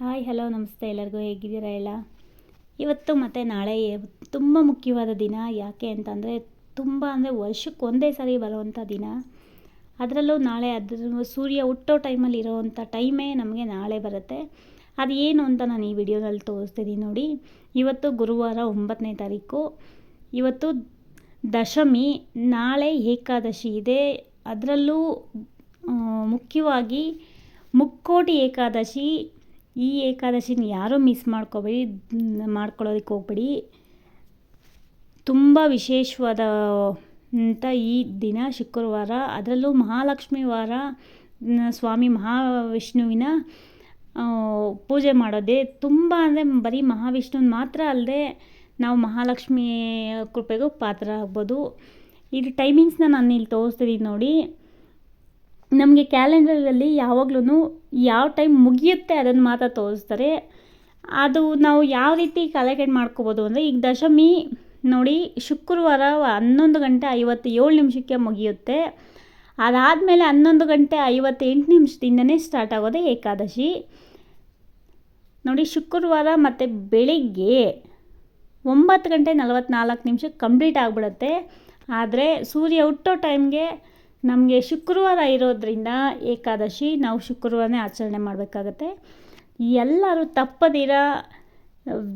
Hi, hello, ನಮಸ್ತೆ, ಎಲ್ಲರಿಗೂ ಹೇಗಿದ್ದೀರಾ ಎಲ್ಲ? ಇವತ್ತು ಮತ್ತು ನಾಳೆ ತುಂಬ ಮುಖ್ಯವಾದ ದಿನ. ಯಾಕೆ ಅಂತಂದರೆ ತುಂಬ ಅಂದರೆ ವರ್ಷಕ್ಕೆ ಒಂದೇ ಸಾರಿ ಬರುವಂಥ ದಿನ. ಅದರಲ್ಲೂ ನಾಳೆ ಅದ್ರ ಸೂರ್ಯ ಹುಟ್ಟೋ ಟೈಮಲ್ಲಿ ಇರೋವಂಥ ಟೈಮೇ ನಮಗೆ ನಾಳೆ ಬರುತ್ತೆ. ಅದು ಏನು ಅಂತ ನಾನು ಈ ವಿಡಿಯೋದಲ್ಲಿ ತೋರಿಸ್ತಿದ್ದೀನಿ ನೋಡಿ. ಇವತ್ತು ಗುರುವಾರ ಒಂಬತ್ತನೇ ತಾರೀಕು. ಇವತ್ತು ದಶಮಿ, ನಾಳೆ ಏಕಾದಶಿ ಇದೆ. ಅದರಲ್ಲೂ ಮುಖ್ಯವಾಗಿ ಮುಕ್ಕೋಟಿ ಏಕಾದಶಿ ಈ ಏಕಾದಶಿನ ಯಾರೂ ಮಿಸ್ ಮಾಡ್ಕೋಬೇಡಿ ಮಾಡ್ಕೊಳ್ಳೋದಕ್ಕೆ ಹೋಗ್ಬೇಡಿ. ತುಂಬ ವಿಶೇಷವಾದ, ಅಂತ ಈ ದಿನ ಶುಕ್ರವಾರ, ಅದರಲ್ಲೂ ಮಹಾಲಕ್ಷ್ಮಿ ವಾರ ಸ್ವಾಮಿ ಮಹಾವಿಷ್ಣುವಿನ ಪೂಜೆ ಮಾಡೋದೇ ತುಂಬ ಅಂದರೆ ಬರೀ ಮಹಾವಿಷ್ಣುವಿನ ಮಾತ್ರ ಅಲ್ಲದೆ ನಾವು ಮಹಾಲಕ್ಷ್ಮಿ ಕೃಪೆಗೂ ಪಾತ್ರ ಆಗ್ಬೋದು. ಇದು ಟೈಮಿಂಗ್ಸ್ನ ನಾನು ಇಲ್ಲಿ ತೋರಿಸ್ತಿದ್ದೀನಿ ನೋಡಿ. ನಮಗೆ ಕ್ಯಾಲೆಂಡರಲ್ಲಿ ಯಾವಾಗ್ಲೂ ಯಾವ ಟೈಮ್ ಮುಗಿಯುತ್ತೆ ಅದನ್ನು ಮಾತ್ರ ತೋರಿಸ್ತಾರೆ. ಅದು ನಾವು ಯಾವ ರೀತಿ ಕಲೆಕ್ಟ್ ಮಾಡ್ಕೋಬೋದು ಅಂದರೆ ಈಗ ದಶಮಿ ನೋಡಿ ಶುಕ್ರವಾರ ಹನ್ನೊಂದು ಗಂಟೆ ಐವತ್ತೇಳು ನಿಮಿಷಕ್ಕೆ ಮುಗಿಯುತ್ತೆ. ಅದಾದಮೇಲೆ ಹನ್ನೊಂದು ಗಂಟೆ ಐವತ್ತೆಂಟು ನಿಮಿಷದಿಂದನೇ ಸ್ಟಾರ್ಟ್ ಆಗೋದೇ ಏಕಾದಶಿ. ನೋಡಿ ಶುಕ್ರವಾರ ಮತ್ತು ಬೆಳಿಗ್ಗೆ ಒಂಬತ್ತು ಗಂಟೆ ನಲವತ್ತ್ನಾಲ್ಕು ನಿಮಿಷಕ್ಕೆ ಕಂಪ್ಲೀಟ್ ಆಗಿಬಿಡುತ್ತೆ. ಆದರೆ ಸೂರ್ಯ ಹುಟ್ಟೋ ಟೈಮ್ಗೆ ನಮಗೆ ಶುಕ್ರವಾರ ಇರೋದ್ರಿಂದ ಏಕಾದಶಿ ನಾವು ಶುಕ್ರವಾರನೇ ಆಚರಣೆ ಮಾಡಬೇಕಾಗತ್ತೆ. ಎಲ್ಲರೂ ತಪ್ಪದಿರ,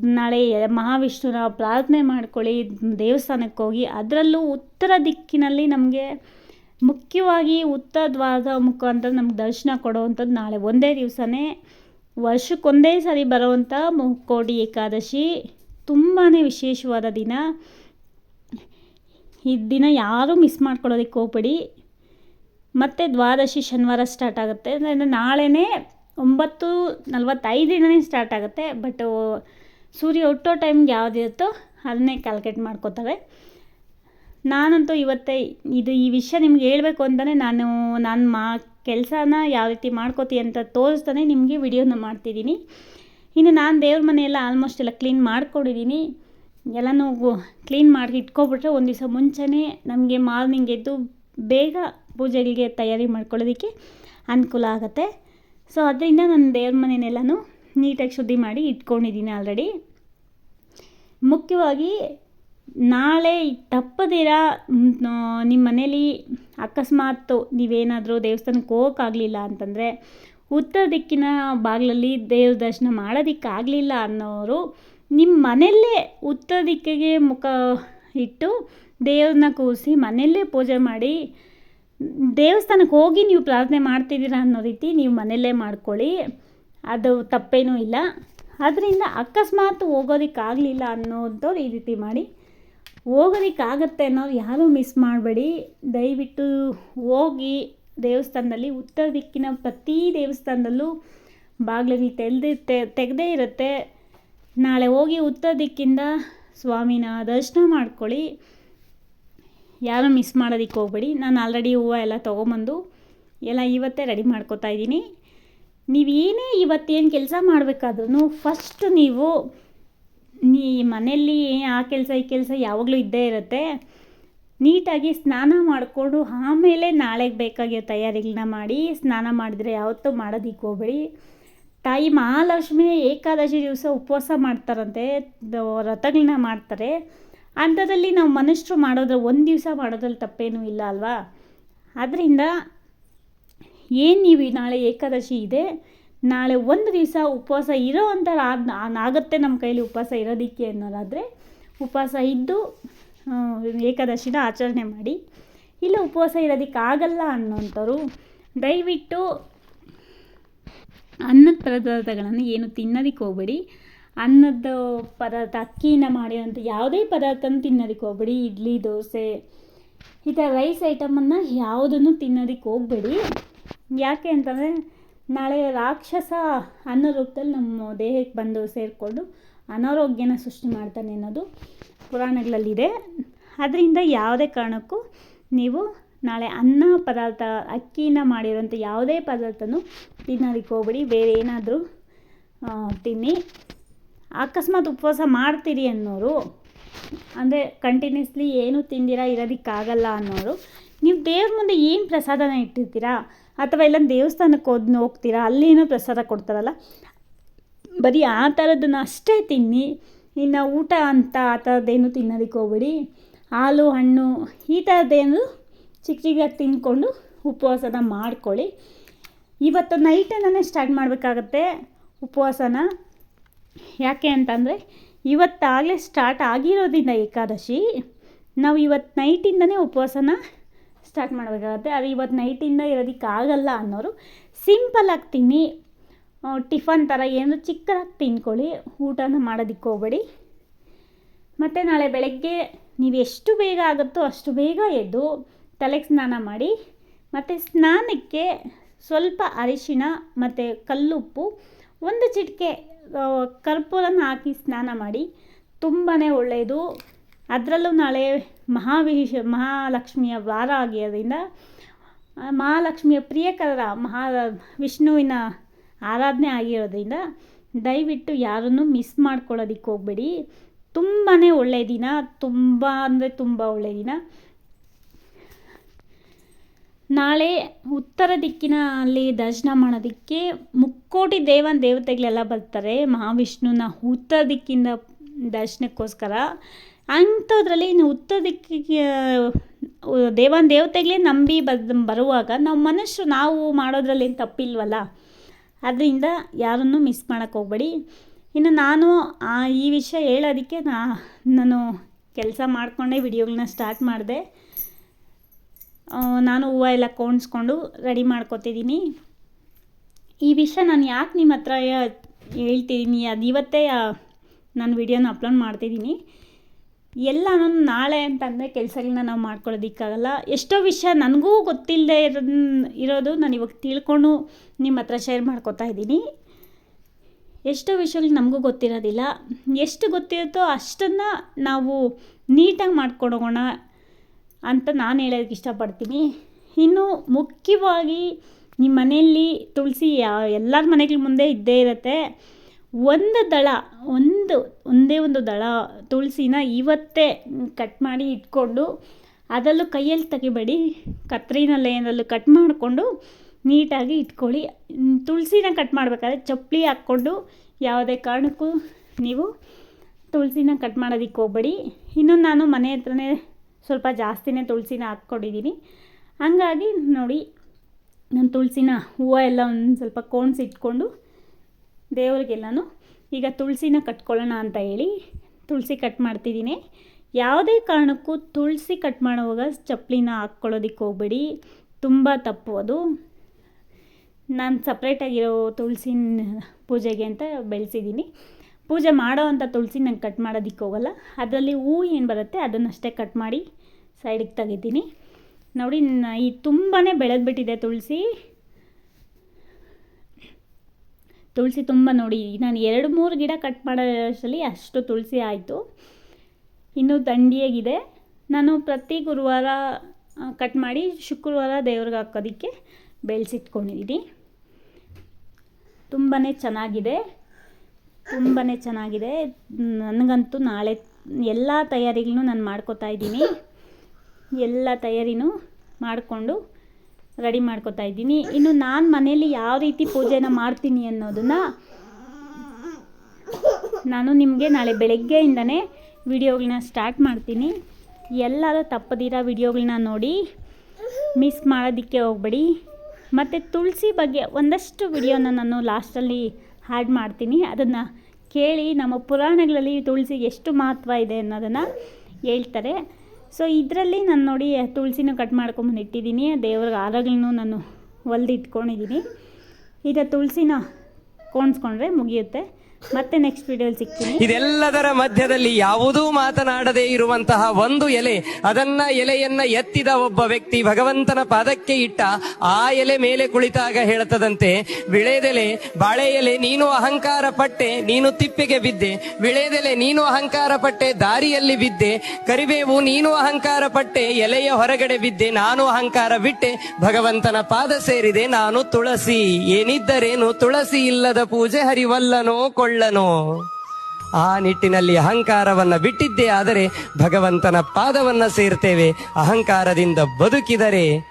ನಾಳೆ ಮಹಾವಿಷ್ಣುನ ಪ್ರಾರ್ಥನೆ ಮಾಡ್ಕೊಳ್ಳಿ, ದೇವಸ್ಥಾನಕ್ಕೆ ಹೋಗಿ, ಅದರಲ್ಲೂ ಉತ್ತರ ದಿಕ್ಕಿನಲ್ಲಿ ನಮಗೆ ಮುಖ್ಯವಾಗಿ ಉತ್ತರ ದ್ವಾರದ ಮುಖಾಂತರ ನಮ್ಗೆ ದರ್ಶನ ಕೊಡೋವಂಥದ್ದು ನಾಳೆ ಒಂದೇ ದಿವಸನೇ. ವರ್ಷಕ್ಕೊಂದೇ ಸಾರಿ ಬರೋವಂಥ ಮುಕ್ಕೋಡಿ ಏಕಾದಶಿ ತುಂಬಾ ವಿಶೇಷವಾದ ದಿನ. ಈ ದಿನ ಯಾರೂ ಮಿಸ್ ಮಾಡ್ಕೊಳ್ಳೋದಕ್ಕೆ ಹೋಗ್ಬೇಡಿ. ಮತ್ತು ದ್ವಾದಶಿ ಶನಿವಾರ ಸ್ಟಾರ್ಟ್ ಆಗುತ್ತೆ. ಅಂದರೆ ನಾಳೆನೇ ಒಂಬತ್ತು ನಲವತ್ತೈದಿಂದನೇ ಸ್ಟಾರ್ಟ್ ಆಗುತ್ತೆ. ಬಟ್ ಸೂರ್ಯ ಹುಟ್ಟೋ ಟೈಮ್ಗೆ ಯಾವುದಿರುತ್ತೋ ಅದನ್ನೇ ಕ್ಯಾಲ್ಕುಲೇಟ್ ಮಾಡ್ಕೋತಾರೆ ನಾನಂತೂ ಇವತ್ತೇ ಇದು ಈ ವಿಷಯ ನಿಮ್ಗೆ ಹೇಳಬೇಕು ಅಂತಲೇ ನಾನು ನಾನು ಮಾ, ಕೆಲಸನ ಯಾವ ರೀತಿ ಮಾಡ್ಕೋತೀನಿ ಅಂತ ತೋರಿಸ್ತಾನೆ ನಿಮಗೆ ವಿಡಿಯೋನ ಮಾಡ್ತಿದ್ದೀನಿ. ಇನ್ನು ನಾನು ದೇವ್ರ ಮನೆಯೆಲ್ಲ ಆಲ್ಮೋಸ್ಟ್ ಎಲ್ಲ ಕ್ಲೀನ್ ಮಾಡ್ಕೊಂಡಿದ್ದೀನಿ. ಎಲ್ಲನೂ ಕ್ಲೀನ್ ಮಾಡಿ ಇಟ್ಕೊಬಿಟ್ರೆ ಒಂದು ದಿವಸ ಮುಂಚೆನೇ ನಮಗೆ ಮಾರ್ನಿಂಗ್ ಎದ್ದು ಬೇಗ ಪೂಜೆಗಳಿಗೆ ತಯಾರಿ ಮಾಡ್ಕೊಳ್ಳೋದಕ್ಕೆ ಅನುಕೂಲ ಆಗುತ್ತೆ. ಸೊ ಅದರಿಂದ ನಾನು ದೇವ್ರ ಮನೆಯೆಲ್ಲನೂ ನೀಟಾಗಿ ಶುದ್ಧಿ ಮಾಡಿ ಇಟ್ಕೊಂಡಿದ್ದೀನಿ ಆಲ್ರೆಡಿ ಮುಖ್ಯವಾಗಿ ನಾಳೆ ತಪ್ಪದಿರ ನಿಮ್ಮ ಮನೇಲಿ ಅಕಸ್ಮಾತ್ ನೀವೇನಾದರೂ ದೇವಸ್ಥಾನಕ್ಕೆ ಹೋಗೋಕ್ಕಾಗಲಿಲ್ಲ ಅಂತಂದರೆ ಉತ್ತರ ದಿಕ್ಕಿನ ಬಾಗಿಲಲ್ಲಿ ದೇವ್ರ ದರ್ಶನ ಮಾಡೋದಕ್ಕಾಗಲಿಲ್ಲ ಅನ್ನೋರು ನಿಮ್ಮ ಮನೆಯಲ್ಲೇ ಉತ್ತರ ದಿಕ್ಕಿಗೆ ಮುಖ ಇಟ್ಟು ದೇವ್ರನ್ನ ಕೂರಿಸಿ ಮನೆಯಲ್ಲೇ ಪೂಜೆ ಮಾಡಿ, ದೇವಸ್ಥಾನಕ್ಕೆ ಹೋಗಿ ನೀವು ಪ್ರಾರ್ಥನೆ ಮಾಡ್ತಿದ್ದೀರಾ ಅನ್ನೋ ರೀತಿ ನೀವು ಮನೆಯಲ್ಲೇ ಮಾಡ್ಕೊಳ್ಳಿ. ಅದು ತಪ್ಪೇನೂ ಇಲ್ಲ. ಅದರಿಂದ ಅಕಸ್ಮಾತ್ ಹೋಗೋದಕ್ಕಾಗಲಿಲ್ಲ ಅನ್ನೋದವ್ರು ಈ ರೀತಿ ಮಾಡಿ. ಹೋಗೋದಕ್ಕಾಗತ್ತೆ ಅನ್ನೋರು ಯಾರೂ ಮಿಸ್ ಮಾಡಬೇಡಿ. ದಯವಿಟ್ಟು ಹೋಗಿ ದೇವಸ್ಥಾನದಲ್ಲಿ ಉತ್ತರ ದಿಕ್ಕಿನ ಪ್ರತಿ ದೇವಸ್ಥಾನದಲ್ಲೂ ಬಾಗಿಲಲ್ಲಿ ತೆಲ್ದಿ ತೆಗೆದೇ ಇರುತ್ತೆ. ನಾಳೆ ಹೋಗಿ ಉತ್ತರ ದಿಕ್ಕಿಂದ ಸ್ವಾಮಿನ ದರ್ಶನ ಮಾಡ್ಕೊಳ್ಳಿ. ಯಾರೂ ಮಿಸ್ ಮಾಡೋದಕ್ಕೆ ಹೋಗ್ಬೇಡಿ. ನಾನು ಆಲ್ರೆಡಿ ಹೂವು ಎಲ್ಲ ತೊಗೊಂಬಂದು ಎಲ್ಲ ಇವತ್ತೇ ರೆಡಿ ಮಾಡ್ಕೋತಾ ಇದ್ದೀನಿ. ನೀವೇನೇ ಇವತ್ತೇನು ಕೆಲಸ ಮಾಡಬೇಕಾದ್ರೂ ಫಸ್ಟ್ ನೀವು ನೀ ಮನೆಯಲ್ಲಿ ಆ ಕೆಲಸ, ಈ ಕೆಲಸ ಯಾವಾಗಲೂ ಇದ್ದೇ ಇರುತ್ತೆ. ನೀಟಾಗಿ ಸ್ನಾನ ಮಾಡಿಕೊಂಡು ಆಮೇಲೆ ನಾಳೆಗೆ ಬೇಕಾಗಿರೋ ತಯಾರಿಗಳನ್ನ ಮಾಡಿ ಸ್ನಾನ ಮಾಡಿದರೆ ಯಾವತ್ತೂ ಮಾಡೋದಕ್ಕೆ ಹೋಗ್ಬೇಡಿ. ತಾಯಿ ಮಹಾಲಕ್ಷ್ಮಿ ಏಕಾದಶಿ ದಿವಸ ಉಪವಾಸ ಮಾಡ್ತಾರಂತೆ. ವ್ರತಗಳನ್ನ ಮಾಡ್ತಾರೆ. ಅಂಥದ್ರಲ್ಲಿ ನಾವು ಮನುಷ್ಯರು ಮಾಡೋದ್ರ ಒಂದು ದಿವಸ ಮಾಡೋದ್ರಲ್ಲಿ ತಪ್ಪೇನೂ ಇಲ್ಲ ಅಲ್ವಾ? ಆದ್ದರಿಂದ ಏನು ನೀವು ನಾಳೆ ಏಕಾದಶಿ ಇದೆ, ನಾಳೆ ಒಂದು ದಿವಸ ಉಪವಾಸ ಇರೋ ಆಗುತ್ತೆ ನಮ್ಮ ಕೈಯಲ್ಲಿ ಉಪವಾಸ ಇರೋದಕ್ಕೆ ಅನ್ನೋದಾದರೆ, ಉಪವಾಸ ಇದ್ದು ಏಕಾದಶಿನ ಆಚರಣೆ ಮಾಡಿ. ಇಲ್ಲ ಉಪವಾಸ ಇರೋದಕ್ಕಾಗಲ್ಲ ಅನ್ನೋಂಥವ್ರು, ದಯವಿಟ್ಟು ಅನ್ನದ ಪದಾರ್ಥಗಳನ್ನು ಏನು ತಿನ್ನೋದಕ್ಕೆ ಹೋಗ್ಬೇಡಿ. ಅನ್ನದ ಪದಾರ್ಥ ಅಕ್ಕಿಯಿಂದ ಮಾಡಿರೋಂಥ ಯಾವುದೇ ಪದಾರ್ಥನೂ ತಿನ್ನೋದಕ್ಕೆ ಹೋಗ್ಬೇಡಿ. ಇಡ್ಲಿ, ದೋಸೆ, ಈ ಥರ ರೈಸ್ ಐಟಮನ್ನು ಯಾವುದನ್ನು ತಿನ್ನೋದಕ್ಕೆ ಹೋಗಬೇಡಿ. ಯಾಕೆ ಅಂತಂದರೆ, ನಾಳೆ ರಾಕ್ಷಸ ಅನ್ನೋ ರೂಪದಲ್ಲಿ ನಮ್ಮ ದೇಹಕ್ಕೆ ಬಂದು ಸೇರಿಕೊಂಡು ಅನಾರೋಗ್ಯನ ಸೃಷ್ಟಿ ಮಾಡ್ತಾನೆ ಅನ್ನೋದು ಪುರಾಣಗಳಲ್ಲಿದೆ. ಅದರಿಂದ ಯಾವುದೇ ಕಾರಣಕ್ಕೂ ನೀವು ನಾಳೆ ಅನ್ನ ಪದಾರ್ಥ ಅಕ್ಕಿಯಿಂದ ಮಾಡಿರೋಂಥ ಯಾವುದೇ ಪದಾರ್ಥನೂ ತಿನ್ನೋದಕ್ಕೆ ಹೋಗ್ಬೇಡಿ. ಬೇರೆ ಏನಾದರೂ ತಿನ್ನಿ. ಅಕಸ್ಮಾತ್ ಉಪವಾಸ ಮಾಡ್ತೀರಿ ಅನ್ನೋರು, ಅಂದರೆ ಕಂಟಿನ್ಯೂಸ್ಲಿ ಏನು ತಿಂದಿರ ಇರೋದಕ್ಕಾಗಲ್ಲ ಅನ್ನೋರು, ನೀವು ದೇವ್ರ ಮುಂದೆ ಏನು ಪ್ರಸಾದನ ಇಟ್ಟಿರ್ತೀರಾ? ಅಥವಾ ಎಲ್ಲ ದೇವಸ್ಥಾನಕ್ಕೆ ಹೋದ್ ಹೋಗ್ತೀರಾ? ಅಲ್ಲಿ ಏನೋ ಪ್ರಸಾದ ಕೊಡ್ತಾರಲ್ಲ, ಬರೀ ಆ ಥರದನ್ನ ಅಷ್ಟೇ ತಿನ್ನಿ, ಇನ್ನು ಊಟ ಅಂತ ಆ ಥರದ್ದೇನು ತಿನ್ನೋದಕ್ಕೆ ಹೋಗ್ಬೇಡಿ. ಹಾಲು, ಹಣ್ಣು, ಈ ಥರದ್ದೇನು ಚಿಕ್ಕ ಚಿಕ್ಕದಾಗಿ ತಿಂದ್ಕೊಂಡು ಉಪವಾಸನ ಮಾಡ್ಕೊಳ್ಳಿ. ಇವತ್ತು ನೈಟನ್ನೇ ಸ್ಟಾರ್ಟ್ ಮಾಡಬೇಕಾಗತ್ತೆ ಉಪವಾಸನ. ಯಾಕೆ ಅಂತಂದರೆ ಇವತ್ತಾಗಲೇ ಸ್ಟಾರ್ಟ್ ಆಗಿರೋದ್ರಿಂದ ಏಕಾದಶಿ. ನಾವು ಇವತ್ತು ನೈಟಿಂದನೇ ಉಪವಾಸನ ಸ್ಟಾರ್ಟ್ ಮಾಡಬೇಕಾಗತ್ತೆ. ಅದು ಇವತ್ತು ನೈಟಿಂದ ಇರೋದಕ್ಕಾಗಲ್ಲ ಅನ್ನೋರು ಸಿಂಪಲ್ಲಾಗಿ ತಿನ್ನಿ. ಟಿಫನ್ ಥರ ಏನು ಚಿಕ್ಕದಾಗಿ ತಿನ್ಕೊಳ್ಳಿ. ಊಟನ ಮಾಡೋದಕ್ಕೆ ಹೋಗ್ಬೇಡಿ. ಮತ್ತು ನಾಳೆ ಬೆಳಗ್ಗೆ ನೀವು ಎಷ್ಟು ಬೇಗ ಆಗುತ್ತೋ ಅಷ್ಟು ಬೇಗ ಎದ್ದು ತಲೆಗೆ ಸ್ನಾನ ಮಾಡಿ, ಮತ್ತು ಸ್ನಾನಕ್ಕೆ ಸ್ವಲ್ಪ ಅರಿಶಿಣ, ಮತ್ತು ಕಲ್ಲುಪ್ಪು, ಒಂದು ಚಿಟಿಕೆ ಕರ್ಪೂರನ ಹಾಕಿ ಸ್ನಾನ ಮಾಡಿ ತುಂಬಾ ಒಳ್ಳೆಯದು. ಅದರಲ್ಲೂ ನಾಳೆ ಮಹಾವಿಶ, ಮಹಾಲಕ್ಷ್ಮಿಯ ವಾರ ಆಗಿರೋದ್ರಿಂದ ಮಹಾಲಕ್ಷ್ಮಿಯ ಪ್ರಿಯಕರ ಮಹಾ, ವಿಷ್ಣುವಿನ ಆರಾಧನೆ ಆಗಿರೋದ್ರಿಂದ, ದಯವಿಟ್ಟು ಯಾರನ್ನು ಮಿಸ್ ಮಾಡ್ಕೊಳ್ಳೋದಕ್ಕೆ ಹೋಗಬೇಡಿ. ತುಂಬಾ ಒಳ್ಳೆಯ ದಿನ, ತುಂಬ ಅಂದರೆ ತುಂಬ ಒಳ್ಳೆಯ ದಿನ. ನಾಳೆ ಉತ್ತರ ದಿಕ್ಕಿನ ಅಲ್ಲಿ ದರ್ಶನ ಮಾಡೋದಕ್ಕೆ ಮುಕ್ಕೋಟಿ ದೇವನ್ ದೇವತೆಗಳೆಲ್ಲ ಬರ್ತಾರೆ. ಮಹಾವಿಷ್ಣುನ ಉತ್ತರ ದಿಕ್ಕಿಂದ ದರ್ಶನಕ್ಕೋಸ್ಕರ. ಅಂಥದ್ರಲ್ಲಿ ಇನ್ನು ಉತ್ತರ ದಿಕ್ಕಿಗೆ ದೇವನ್ ದೇವತೆಗಳೇ ನಂಬಿ ಬರುವಾಗ ನಾವು ಮನುಷ್ಯರು ನಾವು ಮಾಡೋದ್ರಲ್ಲಿ ಏನು ತಪ್ಪಿಲ್ವಲ್ಲ? ಅದರಿಂದ ಯಾರನ್ನು ಮಿಸ್ ಮಾಡೋಕ್ಕೆ ಹೋಗಬೇಡಿ. ಇನ್ನು ನಾನು ಈ ವಿಷಯ ಹೇಳೋದಕ್ಕೆ ನಾ, ನಾನು ಕೆಲಸ ಮಾಡಿಕೊಂಡೇ ವಿಡಿಯೋಗಳನ್ನ ಸ್ಟಾರ್ಟ್ ಮಾಡಿದೆ. ನಾನು ಹೂವು ಎಲ್ಲ ಕೋಣಿಸ್ಕೊಂಡು ರೆಡಿ ಮಾಡ್ಕೊತಿದ್ದೀನಿ. ಈ ವಿಷಯ ನಾನು ಯಾಕೆ ನಿಮ್ಮ ಹತ್ರ ಹೇಳ್ತಿದ್ದೀನಿ, ಅದು ಇವತ್ತೇ ನಾನು ವಿಡಿಯೋನ ಅಪ್ಲೋಡ್ ಮಾಡ್ತಿದ್ದೀನಿ. ಎಲ್ಲ ನಾನು ನಾಳೆ ಅಂತಂದರೆ ಕೆಲಸಗಳನ್ನ ನಾವು ಮಾಡ್ಕೊಳ್ಳೋದಿಕ್ಕಾಗಲ್ಲ. ಎಷ್ಟೋ ವಿಷಯ ನನಗೂ ಗೊತ್ತಿಲ್ಲದೆ ಇರೋದು ನಾನು ಇವಾಗ ತಿಳ್ಕೊಂಡು ನಿಮ್ಮ ಹತ್ರ ಶೇರ್ ಮಾಡ್ಕೊತಾ ಇದ್ದೀನಿ. ಎಷ್ಟೋ ವಿಷಯಗಳು ನಮಗೂ ಗೊತ್ತಿರೋದಿಲ್ಲ. ಎಷ್ಟು ಗೊತ್ತಿರುತ್ತೋ ಅಷ್ಟನ್ನು ನಾವು ನೀಟಾಗಿ ಮಾಡ್ಕೊಂಡು ಹೋಗೋಣ. ಅಂತ ನಾನು ಹೇಳೋದಕ್ಕೆ ಇಷ್ಟಪಡ್ತೀನಿ. ಇನ್ನು ಮುಖ್ಯವಾಗಿ ನಿಮ್ಮ ಮನೆಯಲ್ಲಿ ತುಳಸಿ ಎಲ್ಲರ ಮನೆಗಳ ಮುಂದೆ ಇದ್ದೇ ಇರುತ್ತೆ. ಒಂದು ದಳ, ಒಂದು, ಒಂದೇ ಒಂದು ದಳ ತುಳಸಿನ ಇವತ್ತೇ ಕಟ್ ಮಾಡಿ ಇಟ್ಕೊಂಡು ಅದರಲ್ಲೂ ಕೈಯಲ್ಲಿ ತೆಗಿಬೇಡಿ. ಕತ್ರಿನಲ್ಲಿ ಏನರಲ್ಲೂ ಕಟ್ ಮಾಡಿಕೊಂಡು ನೀಟಾಗಿ ಇಟ್ಕೊಳ್ಳಿ. ತುಳಸಿನ ಕಟ್ ಮಾಡಬೇಕಾದ್ರೆ ಚಪ್ಪಲಿ ಹಾಕ್ಕೊಂಡು ಯಾವುದೇ ಕಾರಣಕ್ಕೂ ನೀವು ತುಳಸಿನ ಕಟ್ ಮಾಡೋದಕ್ಕೆ ಹೋಗಬೇಡಿ. ಇನ್ನು ನಾನು ಮನೆ ಹತ್ರನೇ ಸ್ವಲ್ಪ ಜಾಸ್ತಿನೇ ತುಳಸಿನ ಹಾಕ್ಕೊಂಡಿದ್ದೀನಿ. ಹಂಗಾಗಿ ನೋಡಿ, ನಾನು ತುಳಸಿನ ಹೂವು ಎಲ್ಲ ಒಂದು ಸ್ವಲ್ಪ ಕೋಣಿಸಿ ಇಟ್ಕೊಂಡು ದೇವರಿಗೆಲ್ಲನೂ ಈಗ ತುಳಸಿನ ಕಟ್ಕೊಳ್ಳೋಣ ಅಂತ ಹೇಳಿ ತುಳಸಿ ಕಟ್ ಮಾಡ್ತಿದ್ದೀನಿ. ಯಾವುದೇ ಕಾರಣಕ್ಕೂ ತುಳಸಿ ಕಟ್ ಮಾಡುವಾಗ ಚಪ್ಪಲಿನ ಹಾಕ್ಕೊಳ್ಳೋದಕ್ಕೆ ಹೋಗಬೇಡಿ. ತುಂಬ ತಪ್ಪು ಅದು. ನಾನು ಸಪ್ರೇಟಾಗಿರೋ ತುಳಸಿನ ಪೂಜೆಗೆ ಅಂತ ಬೆಳೆಸಿದ್ದೀನಿ. ಪೂಜೆ ಮಾಡೋ ಅಂಥ ತುಳಸಿ ನಂಗೆ ಕಟ್ ಮಾಡೋದಕ್ಕೆ ಹೋಗಲ್ಲ. ಅದರಲ್ಲಿ ಹೂ ಏನು ಬರುತ್ತೆ ಅದನ್ನಷ್ಟೇ ಕಟ್ ಮಾಡಿ ಸೈಡಿಗೆ ತೆಗಿತೀನಿ. ನೋಡಿ ಈ ತುಂಬಾ ಬೆಳೆದ್ಬಿಟ್ಟಿದೆ ತುಳಸಿ. ತುಳಸಿ ತುಂಬ ನೋಡಿ, ನಾನು ಎರಡು ಮೂರು ಗಿಡ ಕಟ್ ಮಾಡೋ ಅಷ್ಟರಲ್ಲಿ ಅಷ್ಟು ತುಳಸಿ ಆಯಿತು. ಇನ್ನೂ ದಂಡಿಯಾಗಿದೆ. ನಾನು ಪ್ರತಿ ಗುರುವಾರ ಕಟ್ ಮಾಡಿ ಶುಕ್ರವಾರ ದೇವ್ರಿಗೆ ಹಾಕೋದಕ್ಕೆ ಬೆಳೆಸಿಟ್ಕೊಂಡಿದ್ದೀನಿ ತುಂಬಾ ಚೆನ್ನಾಗಿದೆ. ತುಂಬಾ ಚೆನ್ನಾಗಿದೆ. ನನಗಂತೂ ನಾಳೆ ಎಲ್ಲ ತಯಾರಿಗಳನ್ನೂ ನಾನು ಮಾಡ್ಕೋತಾ ಇದ್ದೀನಿ. ಎಲ್ಲ ತಯಾರಿನೂ ಮಾಡಿಕೊಂಡು ರೆಡಿ ಮಾಡ್ಕೋತಾ ಇದ್ದೀನಿ. ಇನ್ನು ನಾನು ಮನೇಲಿ ಯಾವ ರೀತಿ ಪೂಜೆನ ಮಾಡ್ತೀನಿ ಅನ್ನೋದನ್ನು ನಾನು ನಿಮಗೆ ನಾಳೆ ಬೆಳಗ್ಗೆಯಿಂದನೇ ವಿಡಿಯೋಗಳನ್ನ ಸ್ಟಾರ್ಟ್ ಮಾಡ್ತೀನಿ. ಎಲ್ಲರೂ ತಪ್ಪದಿರೋ ವಿಡಿಯೋಗಳನ್ನ ನೋಡಿ ಮಿಸ್ ಮಾಡೋದಕ್ಕೆ ಹೋಗಬೇಡಿ. ಮತ್ತು ತುಳಸಿ ಬಗ್ಗೆ ಒಂದಷ್ಟು ವಿಡಿಯೋನ ನಾನು ಲಾಸ್ಟಲ್ಲಿ ಆ್ಯಡ್ ಮಾಡ್ತೀನಿ. ಅದನ್ನು ಕೇಳಿ ನಮ್ಮ ಪುರಾಣಗಳಲ್ಲಿ ತುಳಸಿ ಎಷ್ಟು ಮಹತ್ವ ಇದೆ ಅನ್ನೋದನ್ನು ಹೇಳ್ತಾರೆ. ಸೊ ಇದರಲ್ಲಿ ನಾನು ನೋಡಿ ತುಳಸಿನೂ ಕಟ್ ಮಾಡ್ಕೊಂಬಂದು ಇಟ್ಟಿದ್ದೀನಿ ದೇವ್ರಿಗೆ ಆರೋಗ್ಯನೂ ನಾನು ಒಲ್ದಿಟ್ಕೊಂಡಿದ್ದೀನಿ ಈಗ ತುಳಸಿನ ಕೋಣಿಸ್ಕೊಂಡ್ರೆ ಮುಗಿಯುತ್ತೆ. ಮತ್ತೆ ನೆಕ್ಸ್ಟ್ ವಿಡಿಯೋಲಿ ಸಿಗ್ತೀನಿ. ಇದೆಲ್ಲದರ ಮಧ್ಯದಲ್ಲಿ ಯಾವುದೂ ಮಾತನಾಡದೇ ಇರುವಂತಹ ಒಂದು ಎಲೆ, ಅದನ್ನ ಎಲೆಯನ್ನ ಎತ್ತಿದ ಒಬ್ಬ ವ್ಯಕ್ತಿ ಭಗವಂತನ ಪಾದಕ್ಕೆ ಇಟ್ಟ ಆ ಎಲೆ ಮೇಲೆ ಕುಳಿತಾಗ ಹೇಳ್ತದಂತೆ, ವಿಳೆದೆಲೆ ಬಾಳೆ ಎಲೆ ನೀನು ಅಹಂಕಾರ ಪಟ್ಟೆ, ನೀನು ತಿಪ್ಪೆಗೆ ಬಿದ್ದೆ, ವಿಳೆದೆಲೆ, ನೀನು ಅಹಂಕಾರ ಪಟ್ಟೆ, ದಾರಿಯಲ್ಲಿ ಬಿದ್ದೆ, ಕರಿಬೇವು, ನೀನು ಅಹಂಕಾರ ಪಟ್ಟೆ, ಎಲೆಯ ಹೊರಗಡೆ ಬಿದ್ದೆ, ನಾನು ಅಹಂಕಾರ ಬಿಟ್ಟೆ, ಭಗವಂತನ ಪಾದ ಸೇರಿದೆ, ನಾನು ತುಳಸಿ, ಏನಿದ್ದರೇನು ತುಳಸಿ ಇಲ್ಲದ ಪೂಜೆ ಹರಿವಲ್ಲನೋ ಕೊಳ್ಳನೋ ಆ ನಿಟ್ಟಿನಲ್ಲಿ ಅಹಂಕಾರವನ್ನ ಬಿಟ್ಟಿದ್ದೇ ಆದರೆ ಭಗವಂತನ ಪಾದವನ್ನ ಸೇರ್ತೇವೆ. ಅಹಂಕಾರದಿಂದ ಬದುಕಿದರೆ